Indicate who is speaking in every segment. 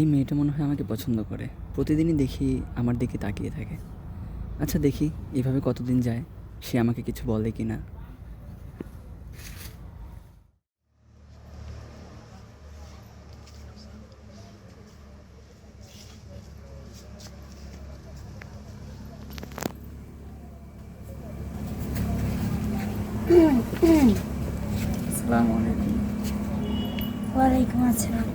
Speaker 1: এই মেয়েটা মনে হয় আমাকে পছন্দ করে। প্রতিদিনই দেখি আমার দিকে তাকিয়ে থাকে। আচ্ছা দেখি এভাবে কতদিন যায়? সে আমাকে কিছু বলে কি না আসসালামু আলাইকুম।
Speaker 2: ওয়ালাইকুম আসসালাম।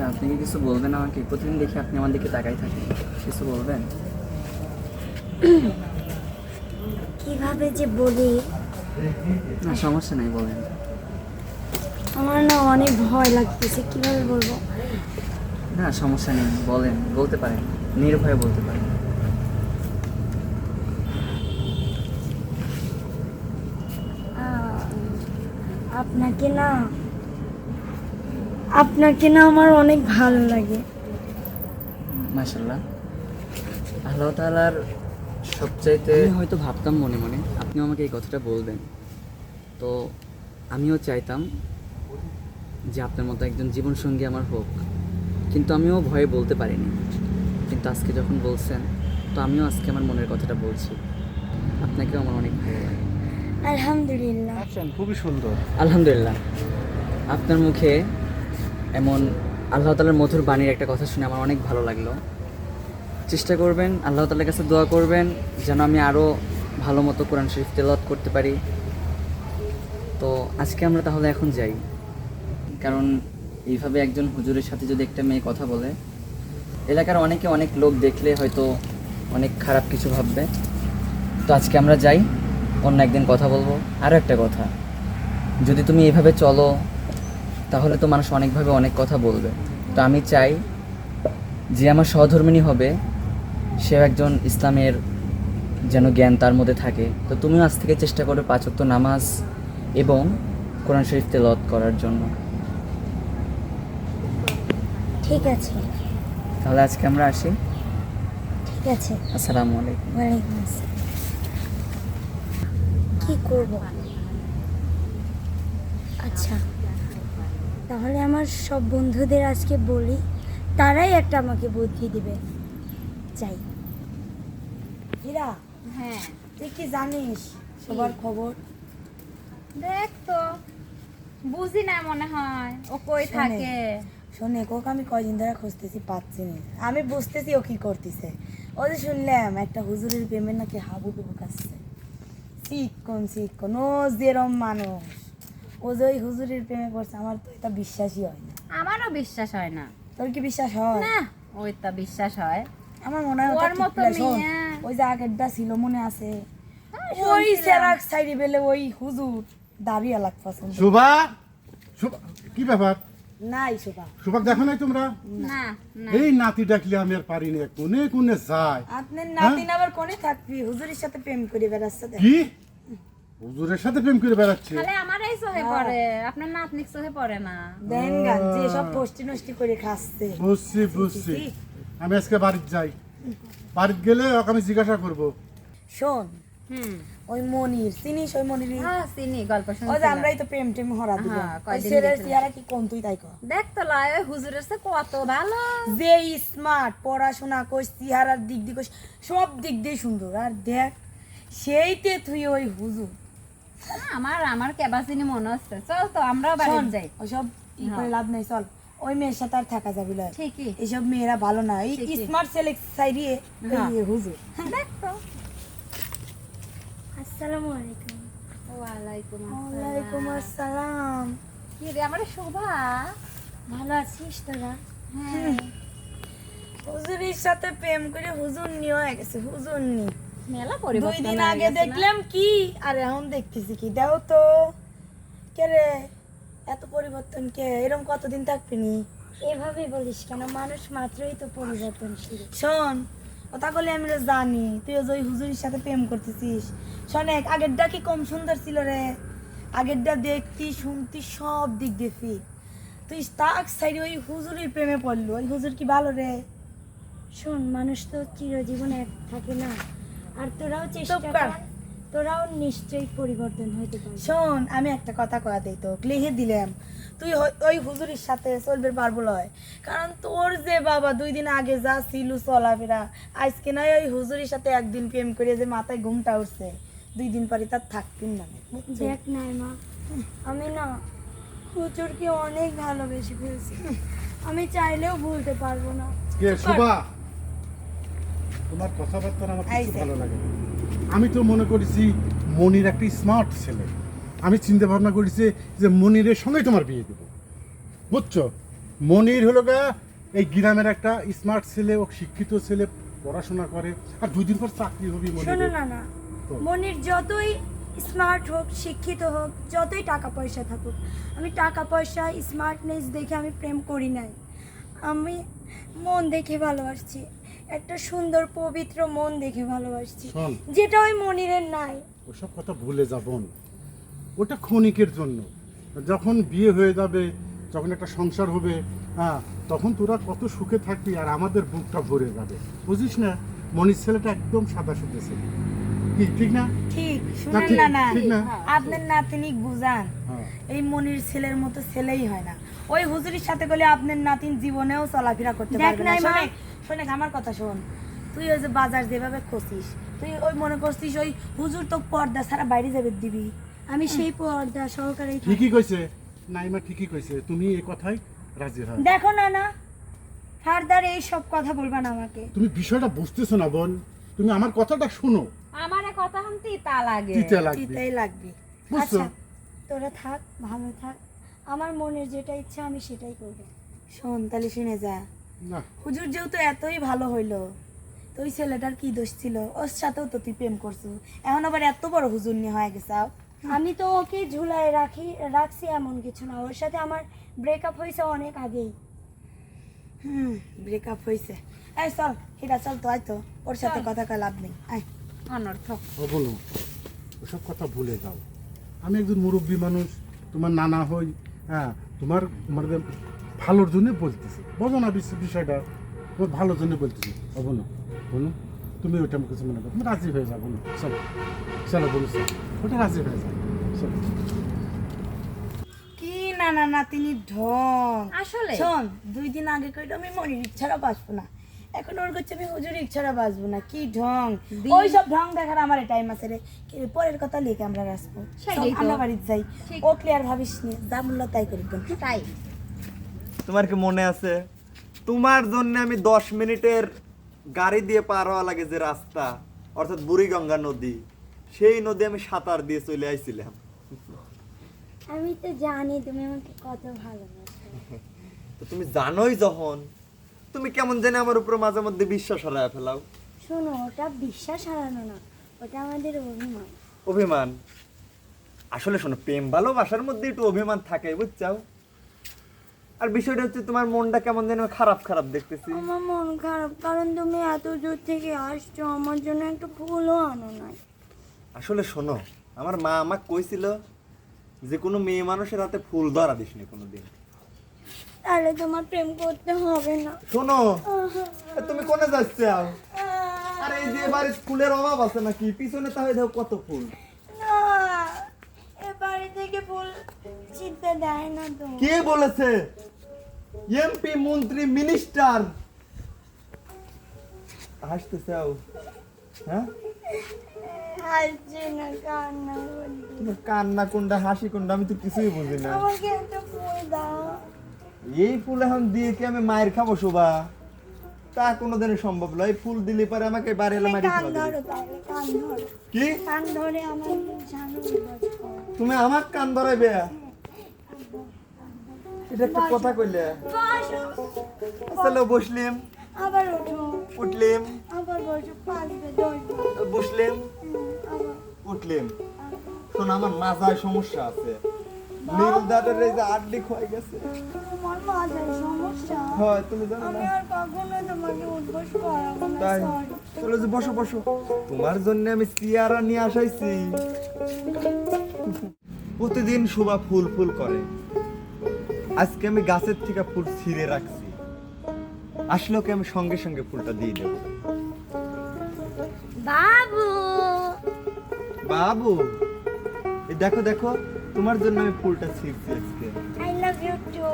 Speaker 1: আচ্ছা আপনি কি কিছু বলবেন আমাকে? প্রতিদিন দেখি আপনি আমার দিকে তাকাই থাকেন। কিছু বলবেন?
Speaker 2: কীভাবে যে বলি?
Speaker 1: না সমস্যা নাই বলেন।
Speaker 2: আমার না অনেক ভয় লাগতেছে কীভাবে বলব?
Speaker 1: না সমস্যা নেই বলেন বলতে পারেন। নির্ভয়ে বলতে পারেন।
Speaker 2: আপনাকে না আপনাকে না আমার অনেক ভালো লাগে।
Speaker 1: মাশাল্লাহ আল্লাহ তালার সবচাইতে আমি হয়তো ভাবতাম মনে মনে আপনিও আমাকে এই কথাটা বলবেন। তো আমিও চাইতাম যে আপনার মতো একজন জীবনসঙ্গী আমার হোক। কিন্তু আমিও ভয়ে বলতে পারিনি। কিন্তু আজকে যখন বলছেন তো আমিও আজকে আমার মনের কথাটা বলছি। আপনাকেও আমার অনেক ভালো লাগে।
Speaker 2: আলহামদুলিল্লাহ।
Speaker 3: খুবই সুন্দর।
Speaker 1: আলহামদুলিল্লাহ। আপনার মুখে এমন আল্লাহ তালার মধুর বাণীর একটা কথা শুনে আমার অনেক ভালো লাগল। চেষ্টা করবেন, আল্লাহ তালার কাছে দোয়া করবেন, যেন আমি আরও ভালো মতো কোরআন শরীফ তেলাওয়াত করতে পারি। তো আজকে আমরা তাহলে এখন যাই। কারণ এইভাবে একজন হুজুরের সাথে যদি একটা মেয়ে কথা বলে, এলাকার অনেকে অনেক লোক দেখলে হয়তো অনেক খারাপ কিছু ভাববে। তো আজকে আমরা যাই, অন্য একদিন কথা বলব। আরও একটা কথা, যদি তুমি এভাবে চলো তাহলে তো মানুষ অনেকভাবে অনেক কথা বলবে। তো আমি চাই যে আমার সহধর্মিনী হবে সেও একজন ইসলামের যেন জ্ঞান তার মধ্যে থাকে। তো তুমিও আজ থেকে চেষ্টা করবে পাঁচক্ত নামাজ এবং কোরআন শরীফ তেলত করার জন্য।
Speaker 2: ঠিক আছে।
Speaker 1: তাহলে আজকে আমরা আসি।
Speaker 2: ঠিক আছে।
Speaker 1: আসসালামু আলাইকুম।
Speaker 2: ওয়ালাইকুম আসসালাম। কি করব? আচ্ছা। তাহলে আমার সব বন্ধুদের আজকে বলি তারাই একটা আমাকে বুদ্ধি দিবে। চাই হীরা
Speaker 4: হ্যাঁ।
Speaker 2: তুই কি জানিস সবার খবর?
Speaker 4: দেখ তো বুঝি না মনে হয়। ও কই থাকে?
Speaker 2: শোনে কোক আমি কয়দিন ধরে খুঁজতেছি পাচ্ছি না। আমি বুঝতেছি ও কি করতেছে। ও যে শুনলাম একটা হুজুরের প্রেমের নাকি হাবু ডুবু কাছে শিক্ষণ শিক্ষণ ও যেরম মানুষ। ও যে ওই হুজুরের প্রেমে পড়ছে আমার তো এটা বিশ্বাসই হয় না।
Speaker 4: আমারও বিশ্বাস হয় না।
Speaker 2: তোর কি বিশ্বাস হয়?
Speaker 4: না ওই তো বিশ্বাস হয়।
Speaker 2: আমার মনে হয়
Speaker 4: ওর মতো মেয়ে।
Speaker 2: ওই যে আগেরটা ছিল মনে আছে?
Speaker 4: হ্যাঁ,
Speaker 2: ওই সেরাক সাইডে পেলে ওই হুজুর দাঁড়িয়ে লাগ পছন্দ
Speaker 5: শোভা কি ব্যাপার?
Speaker 2: নাই শোভা
Speaker 5: শোভাক দেখো নাই তোমরা?
Speaker 4: না না।
Speaker 5: এই নাতি ডাকলে আমি আর পারি না কোনে কোনে যায়।
Speaker 2: আপনার নাতিন আবার কোনে থাকবি? হুজুরের সাথে প্রেম করে বেড়াচ্ছে
Speaker 5: কি? হুজুরের সাথে প্রেম করে বেড়াচ্ছে।
Speaker 4: তাহলে আমার এই
Speaker 2: হ্যাঁ।
Speaker 4: পড়ে আপনার নাতনিক চোখে পড়ে না।
Speaker 2: দেন গান যে সব পোস্টি নষ্টি করে খাচ্ছে।
Speaker 5: বুঝছি বুঝছি। আমি আজকে বাড়িতে যাই। বাড়িতে গেলে ওকে আমি জিজ্ঞাসা করব।
Speaker 2: শোন
Speaker 4: হুম।
Speaker 2: ওই মনির চিনিস ওই মনির?
Speaker 4: হ্যাঁ চিনি গল্প
Speaker 2: ওই যে আমরাই তো প্রেম টেম হরা দিব
Speaker 4: হ্যাঁ,
Speaker 2: ওই ছেলের চেহারা কি কোন তুই তাই কর?
Speaker 4: দেখ তো লয় ওই হুজুরের সে কত ভালো।
Speaker 2: যে স্মার্ট পড়াশোনা কইস চেহারার দিক দিয়ে কইস সব দিক দিয়ে সুন্দর। আর দেখ সেইতে তুই ওই হুজুর।
Speaker 4: আমার আমার কেবাসিনি মনে হচ্ছে। চল তো আমরাও বাড়ি যাই।
Speaker 2: ওসব ই করে
Speaker 4: হ্যাঁ।
Speaker 2: লাভ নাই চল। ওই মেয়ের সাথে আর থাকা যাবে না।
Speaker 4: ঠিকই।
Speaker 2: এইসব মেয়েরা ভালো না। এই স্মার্ট ছেলে সাইডিয়ে
Speaker 4: হ্যাঁ।
Speaker 2: হুজুর।
Speaker 4: দেখ।
Speaker 2: আসসালামু আলাইকুম।
Speaker 4: ওয়ালাইকুম
Speaker 2: ওয়ালাইকুম আসসালাম।
Speaker 4: কি রে আমার শোভা?
Speaker 2: ভালো আছিস তোরা?
Speaker 4: হ্যাঁ।
Speaker 2: হুজুরের সাথে প্রেম করে হুজুর নিয়ে হয়ে গেছে হুজুর নি।
Speaker 4: মেলা
Speaker 2: দুই দিন আগে দেখলাম কি? আর এখন দেখতেছি কি? দাও তো। কে রে? এত পরিবর্তন কে? এরকম কতদিন থাকবি নি?
Speaker 6: এভাবে বলিস কেন? মানুষ মাত্রই তো পরিবর্তনশীল।
Speaker 2: শোন কথা বলে আমি জানি। তুই ওই যে হুজুরির সাথে প্রেম করতেছিস। শোনেক আগেরটা কি কম সুন্দর ছিল রে? আগেরটা দেখতি শুনতি সব দিক দেখি তুই তাক সাইডে ওই হুজুরির প্রেমে পড়ল। ওই হুজুর কি ভালো রে?
Speaker 6: শোন মানুষ তো চিরজীবন এক থাকে না। আর তোরাও চেষ্টা
Speaker 2: কর।
Speaker 6: তোরাও নিশ্চয়ই পরিবর্তন হইতে পারবি।
Speaker 2: শোন আমি একটা কথা কয়া দিই তো লিখে দিলাম। তুই ওই হুজুরির সাথে চলবে পারব লয়। কারণ তোর যে বাবা দুই দিন আগে যা ছিল চলাফেরা আজকে নয় ওই হুজুরির সাথে একদিন প্রেম করে যে মাথায় ঘুমটা উঠছে। দুই দিন পরে তার থাকতেন না।
Speaker 6: দেখ নাই মা আমি না হুজুরকে অনেক ভালোবেসে ফেলছি। আমি চাইলেও ভুলতে পারব না।
Speaker 5: কে শোভা? তোমার কথাবার্তা আমার কিছু ভালো লাগে আমি তো মনে করেছি মনির একটা স্মার্ট ছেলে। আমি চিন্তা ভাবনা করেছি যে মনিরের সঙ্গে তোমার বিয়ে দেবো। বুঝছ? মনির হলো গা এই গ্রামের একটা স্মার্ট ছেলে ও শিক্ষিত ছেলে পড়াশোনা করে আর দুদিন পর চাকরি হবে
Speaker 6: শোনো না না। মনির যতই স্মার্ট হোক শিক্ষিত হোক যতই টাকা পয়সা থাকুক আমি টাকা পয়সা স্মার্টনেস দেখে আমি প্রেম করি নাই। আমি মন দেখে ভালোবাসছি। একটা সুন্দর পবিত্র মন দেখে ভালোবাসছি।
Speaker 5: শোন।
Speaker 6: যেটা ওই মনিরের নাই।
Speaker 5: ওসব কথা ভুলে যাব না ওটা ক্ষণিকের জন্য। যখন বিয়ে হয়ে যাবে যখন একটা সংসার হবে হ্যাঁ তখন তোরা কত সুখে থাকবি আর আমাদের বুকটা ভরে যাবে। বুঝিস না? মনির ছেলেটা একদম সাদা সুদে ছেলে। ঠিক না?
Speaker 2: ঠিক শুনেন না না? আপনার নাতিনিক বুঝান
Speaker 5: হ্যাঁ।
Speaker 2: এই মনির ছেলের মতো ছেলেই হয় না। ওই হুজুরির সাথে গেলে আপনার নাতিন জীবনেও চলাফেরা করতে
Speaker 6: দেখ
Speaker 2: পারবে না। শোনে আমার কথা শোন। তুই ওই যে বাজার যেভাবে খসিস তুই ওই মনে করছিস ওই হুজুর তো পর্দা ছাড়া বাইরে যাবে দিবি।
Speaker 6: আমি সেই পর্দা সহকারে
Speaker 5: ঠিকই কইছে নাইমা ঠিকই কইছে তুমি এই কথাই রাজি হয়
Speaker 6: দেখো না না ফার্দার এই সব কথা বলবা না আমাকে।
Speaker 5: তুমি বিষয়টা বুঝতেছো না বোন তুমি আমার কথাটা শোনো।
Speaker 4: আমার কথা শুনতে তা লাগে।
Speaker 5: দিতে লাগবে।
Speaker 2: তিতাই লাগবে।
Speaker 5: বুঝছ?
Speaker 6: আচ্ছা তোরা থাক ভালো থাক। আমার মনের যেটা ইচ্ছা আমি সেটাই করব।
Speaker 2: শোন তাহলে শুনে যা। হুজুর যেহেতু এতই ভালো হইল তো ওই ছেলেটার কি দোষ ছিল? ওর সাথেও তো তুই প্রেম করছ। এখন আবার এত বড় হুজুর নিয়ে হয়ে গেছাও
Speaker 6: আমি তো ওকে ঝুলায় রাখি রাখছি এমন কিছু না। ওর সাথে আমার ব্রেকআপ হয়েছে অনেক আগেই।
Speaker 2: হুম ব্রেকআপ হয়েছে। এই চল হিরা চল তো আয় তো। ওর সাথে কথা কয় লাভ নেই। আয়।
Speaker 4: অনর্থ
Speaker 5: ও বলো ওসব কথা ভুলে যাও। আমি একজন মুরব্বী মানুষ তোমার নানা হই হ্যাঁ তোমার মানে ভালোর জন্য বলতেছি। বোঝো না বিষয়টা তোমার ভালোর জন্য বলতেছি। বোনো বোনো তুমি ওইটা আমার কিছু মনে করো। তুমি রাজি হয়ে যাও বোনো চলো চলো বলো। ওটা রাজি হয়ে যাও চলো।
Speaker 2: কি না না না তিনি ঢং।
Speaker 4: আসলে?
Speaker 2: শোন দুই দিন আগে কইলো আমি মনির ইচ্ছারা বাঁচবো না। এখন ওর কাছে আমি হুজুর ইচ্ছারা বাঁচবো না। কি ঢং? ওই সব ঢং দেখার আমার টাইম আছে রে। কি রে, পরের কথা লিখে আমরা রাখব। আমরা বাড়িতে যাই। ও ক্লিয়ার ভাবিস নি যা মূল্য তাই করি
Speaker 4: তাই।
Speaker 3: তোমার কি মনে আছে? তোমার জন্য আমি দশ মিনিটের গাড়ি দিয়ে পার হওয়া লাগে যে রাস্তা অর্থাৎ বুড়িগঙ্গা নদী সেই নদী আমি সাঁতার দিয়ে চলে আইছিলাম।
Speaker 6: আমি তো জানি তুমি আমাকে কত ভালোবাসো।
Speaker 3: তো তুমি জানোই যখন তুমি কেমন জানি আমার উপর মাঝে মধ্যে বিশ্বাস হারায় ফেলাও।
Speaker 6: শোনো ওটা বিশ্বাস হারানো না ওটা আমাদের অভিমান।
Speaker 3: অভিমান? আসলে শোনো প্রেম ভালোবাসার মধ্যে একটু অভিমান থাকে বুঝছাও? আর বিষয়টা হচ্ছে তোমার মনটা কেমন যেন খারাপ খারাপ দেখতেছি।
Speaker 6: আমার মন খারাপ কারণ তুমি এত দূর থেকে আসছো আমার জন্য একটু ফুলও আনো নাই।
Speaker 3: আসলে শোনো আমার মা আমাকে কইছিল যে কোনো মেয়ে মানুষের হাতে ফুল ধরা দিস নি কোনোদিন।
Speaker 6: তাহলে তোমার প্রেম করতে হবে না।
Speaker 3: শোনো তুমি কোনে যাচ্ছে? আরে এই যে এবার স্কুলের অভাব আছে নাকি? পিছনে তাহলে দেখো কত ফুল।
Speaker 6: এ বাড়ি থেকে ফুল ছিটতে দেয় না তো।
Speaker 3: কে বলেছে? এমপি মন্ত্রী মিনিস্টার হাসতে চাও হ্যাঁ
Speaker 6: কান্না
Speaker 3: কোনটা হাসি কোনটা আমি তো কিছুই বুঝি না এই ফুল এখন দিয়ে কি আমি মায়ের খাব শোভা? তা কোনোদিনই সম্ভব নয়। ফুল দিলে পরে আমাকে বাড়ি এলে
Speaker 6: তুমি
Speaker 3: মারি কি?
Speaker 6: কান ধরে আমার।
Speaker 3: তুমি আমার কান ধরাইবে? এটা একটা কথা কইলে। চলো বসলিম।
Speaker 6: আবার ওঠো
Speaker 3: উঠলিম।
Speaker 6: আবার বসো পাঁচবে
Speaker 3: বসলিম। উঠলিম। শোন আমার মাথায় সমস্যা আছে। নীলদারের এই যে ক্ষয়ে গেছে।
Speaker 6: তোমার মাথায় সমস্যা?
Speaker 3: হয় তুমি জানো
Speaker 6: আমি আর কখনো তোমাকে উঠবস করাবো না
Speaker 3: তাই। চলো যে বসো বসো। তোমার জন্য আমি চেয়ারা নিয়ে আসাইছি। প্রতিদিন শোভা ফুল ফুল করে। আজকে আমি গাছের থেকে ফুল ছিঁড়ে রাখছি। আসলে ওকে আমি সঙ্গে সঙ্গে ফুলটা দিয়ে দেবো।
Speaker 6: বাবু!
Speaker 3: বাবু এই দেখো দেখো তোমার জন্য আমি ফুলটা ছিঁড়ছি আজকে।
Speaker 6: আই লাভ ইউ টু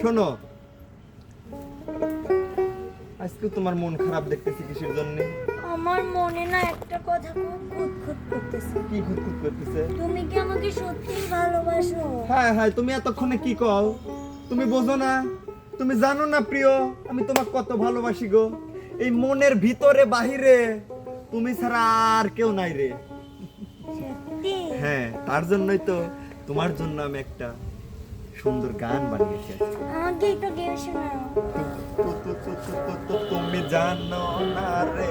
Speaker 3: শোনো আজকে তোমার মন খারাপ দেখতেছি কিসের জন্য?
Speaker 6: আমার মনে না একটা কথা খুব খুঁতখুত করতেছে।
Speaker 3: কি খুঁতখুত করতেছে?
Speaker 6: তুমি কি আমাকে সত্যিই ভালোবাসো?
Speaker 3: হ্যাঁ হ্যাঁ তুমি এতক্ষণে কি কও? তুমি বোঝো না। তুমি জানো না প্রিয় আমি তোমাকে কত ভালোবাসি গো। এই মনের ভিতরে বাহিরে তুমি ছাড়া আর কেউ নাই রে।
Speaker 6: সত্যি?
Speaker 3: হ্যাঁ তার জন্যই তো তোমার জন্য আমি একটা সুন্দর গান বানিয়েছি।
Speaker 6: আমাকে একটু গেয়ে শোনাও।
Speaker 3: তুমি জানো না রে।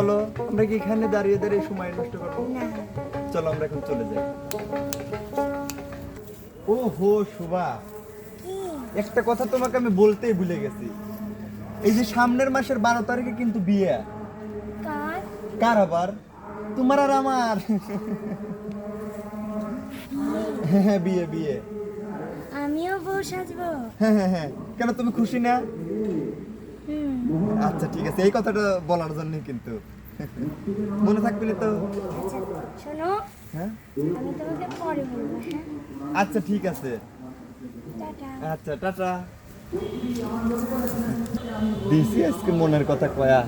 Speaker 3: চলো আমরা কি এখানে দাঁড়িয়ে দাঁড়িয়ে সময় নষ্ট করব?
Speaker 6: না।
Speaker 3: চলো আমরা এখন চলে যাই। ও হো শুভা একটা কথা তোমাকে আমি বলতেই ভুলে গেছি। এই যে সামনের মাসের বারো তারিখে কিন্তু বিয়ে।
Speaker 6: কার?
Speaker 3: আবার? তোমার আর আমার। হ্যাঁ হ্যাঁ বিয়ে বিয়ে।
Speaker 6: আমিও বউ সাজবো।
Speaker 3: হ্যাঁ হ্যাঁ হ্যাঁ। কেন তুমি খুশি না? আচ্ছা ঠিক আছে। এই কথাটা বলার জন্য কিন্তু। মনে থাকবে তো
Speaker 6: শোনো
Speaker 3: হ্যাঁ?
Speaker 6: আমি তোমাকে পরে বলব হ্যাঁ?
Speaker 3: আচ্ছা ঠিক আছে।
Speaker 6: টাটা।
Speaker 3: আচ্ছা টাটা। দিছি আজকে মনের কথা কয়া।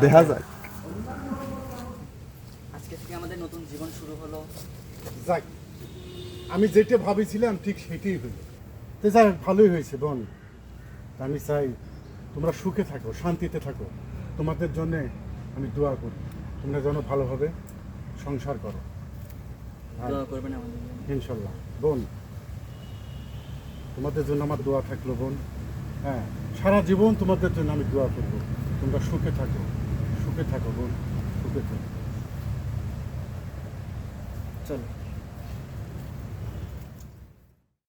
Speaker 3: দেখা যাক।
Speaker 1: আজকে থেকে আমাদের নতুন জীবন শুরু হলো।
Speaker 5: যাক আমি যেটা ভাবেছিলাম ঠিক সেটাই হলো। তো যাই ভালোই হয়েছে বোন। আমি চাই তোমরা সুখে থাকো শান্তিতে থাকো। তোমাদের জন্য আমি দোয়া করি। তোমরা যেন ভালোভাবে সংসার করো। ইনশাল্লাহ। বোন তোমাদের জন্য আমার দোয়া থাকল বোন। হ্যাঁ সারা জীবন তোমাদের জন্য আমি দোয়া করব। তোমরা সুখে থাকো সুখে থাকো বোন সুখে থাকো।
Speaker 1: চলো।